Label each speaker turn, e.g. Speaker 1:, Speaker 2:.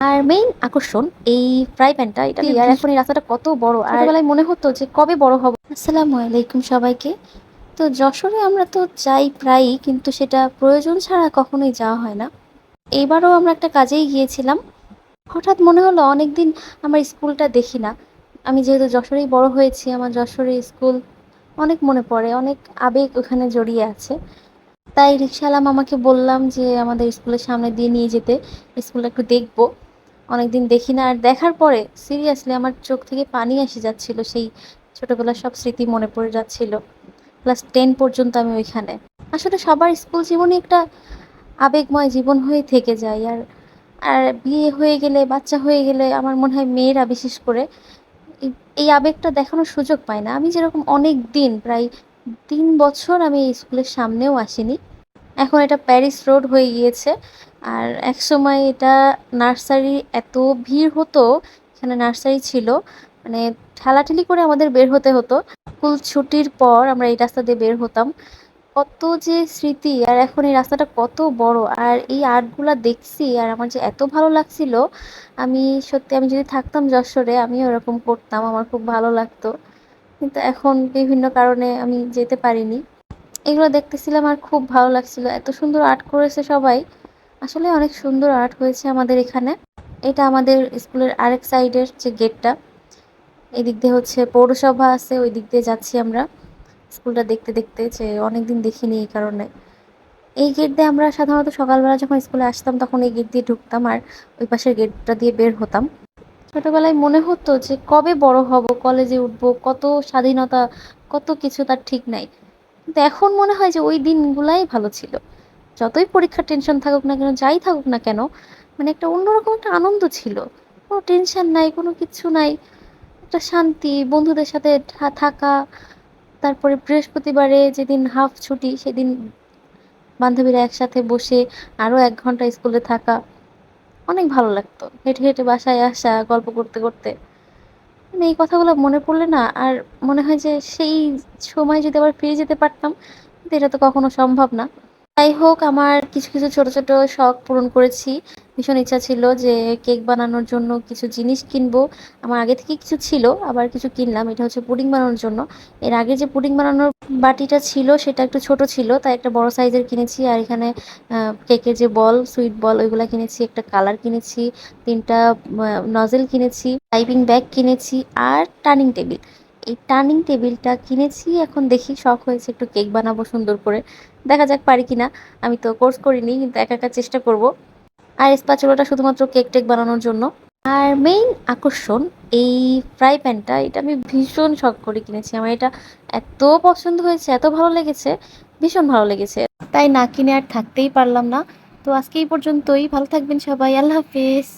Speaker 1: আর main আকর্ষণ এই fry প্যানটা এটা আর এখন এই রাস্তাটা কত বড়। আর ছোটবেলায় মনে হতো যে কবে বড় হব। আসসালামু আলাইকুম সবাইকে। তো যশোরে আমরা তো যাই প্রায়ই কিন্তু সেটা প্রয়োজন ছাড়া কখনোই যাওয়া হয় না। এবারও আমরা একটা কাজেই গিয়েছিলাম। হঠাৎ মনে হলো অনেকদিন আমার স্কুলটা দেখি না। আমি যেহেতু যশোরেই বড় হয়েছি আমার যশোরে স্কুল অনেক মনে পড়ে অনেক আবেগ ওখানে জড়িয়ে আছে। তাই রিক্সাওয়ালা আমাকে বললাম যে আমাদের স্কুলের সামনে দিয়ে নিয়ে যেতে স্কুলটা একটু দেখব। অনেকদিন দেখি না, আর দেখার পরে সিরিয়াসলি আমার চোখ থেকে পানি এসে যাচ্ছিল, সেই ছোটবেলার সব স্মৃতি মনে পড়ে যাচ্ছিল। ক্লাস টেন পর্যন্ত আমি ওইখানে। আসলে সবার স্কুল জীবনে একটা আবেগময় জীবন হয়ে থেকে যায়, আর আর বিয়ে হয়ে গেলে, বাচ্চা হয়ে গেলে আমার মনে হয় মেয়েরা বিশেষ করে এই- আবেগটা দেখানোর সুযোগ পায় না। আমি যেরকম অনেক দিন প্রায় তিন বছর আমি এই স্কুলের সামনেও আসিনি। এখন এটা প্যারিস রোড হয়ে গিয়েছে। আর এক সময় এটা নার্সারি এত ভিড় হতো এখানে নার্সারি ছিল মানে ঠেলাঠেলি করে আমাদের বের হতে হতো। স্কুল ছুটির পর আমরা এই রাস্তা দিয়ে বের হতাম। কত যে স্মৃতি, আর এখন এই রাস্তাটা কত বড়। আর এই আর্টগুলো দেখছি, আর আমার যে এত ভালো লাগছিল, আমি সত্যি আমি যদি থাকতাম যশোরে, আমিও এরকম করতাম, আমার খুব ভালো লাগতো। কিন্তু এখন বিভিন্ন কারণে আমি যেতে পারিনি। এগুলো দেখতেছিলাম আর খুব ভালো লাগছিল। এত সুন্দর আর্ট করেছে সবাই। আসলে অনেক সুন্দর আর্ট হয়েছে আমাদের এখানে। এটা আমাদের স্কুলের আরেক সাইডের যে গেটটা। এদিক দিয়ে হচ্ছে পৌরসভা আছে ওই দিক দিয়ে যাচ্ছি আমরা। স্কুলটা দেখতে দেখতে যে অনেকদিন দেখিনি এই কারণে। এই গেট দিয়ে আমরা সাধারণত সকালবেলা যখন স্কুলে আসতাম তখন এই গেট দিয়ে ঢুকতাম আর ওই পাশের গেটটা দিয়ে বের হতাম। ছোটবেলায় মনে হতো যে কবে বড় হব, কলেজে উঠবো, কত স্বাধীনতা, কত কিছু তার ঠিক নাই। কিন্তু এখন মনে হয় যে ওই দিনগুলাই ভালো ছিল। যতই পরীক্ষার টেনশন থাকুক না কেন, যাই থাকুক না কেন মানে একটা অন্যরকম একটা আনন্দ ছিল। কোনো টেনশন নাই, কোনো কিছু নাই। একটা শান্তি, বন্ধুদের সাথে থাকা, তারপরে বৃহস্পতিবারে যেদিন হাফ ছুটি, সেদিন বান্ধবীরা একসাথে বসে আরও এক ঘণ্টা স্কুলে থাকা, অনেক ভালো লাগতো। হেঁটে হেঁটে বাসায় আসা, গল্প করতে করতে। এই কথাগুলো মনে পড়লে না, আর মনে হয় যে সেই সময় যদি আবার ফিরে যেতে পারতাম এটা তো কখনো সম্ভব না। যাই হোক, আমার কিছু কিছু ছোট ছোট শখ পূরণ করেছি। ভীষণ ইচ্ছা ছিল যে কেক বানানোর জন্য কিছু জিনিস কিনবো। আমার আগে থেকে কিছু ছিল, আবার কিছু কিনলাম। এটা হচ্ছে পুডিং বানানোর জন্য। এর আগে যে পুডিং বানানোর বাটিটা ছিল, সেটা একটু ছোট ছিল, তাই একটা বড় সাইজের কিনেছি। আর এখানে কেকের যে বল, সুইট বল, ওইগুলা কিনেছি, একটা কালার কিনেছি, তিনটা নজেল কিনেছি পাইপিং ব্যাগ কিনেছি, আর টার্নিং টেবিল। এই টার্নিং টেবিলটা কিনেছি, এখন দেখি শখ হয়েছে একটু কেক বানাবো সুন্দর করে। দেখা যাক পারি কিনা। আমি তো কোর্স করিনি, কিন্তু একা একা চেষ্টা করব। আর স্পাচুলাটা শুধুমাত্র কেক টেক বানানোর জন্য। আর মেইন আকর্ষণ এই ফ্রাই প্যানটা এটা আমি ভীষণ শখ করে কিনেছি। আমার এটা এত পছন্দ হয়েছে, এত ভালো লেগেছে, ভীষণ ভালো লেগেছে। তাই না কিনে আর থাকতেই পারলাম না। তো আজকে এই পর্যন্তই। ভালো থাকবেন সবাই। আল্লাহ হাফিজ।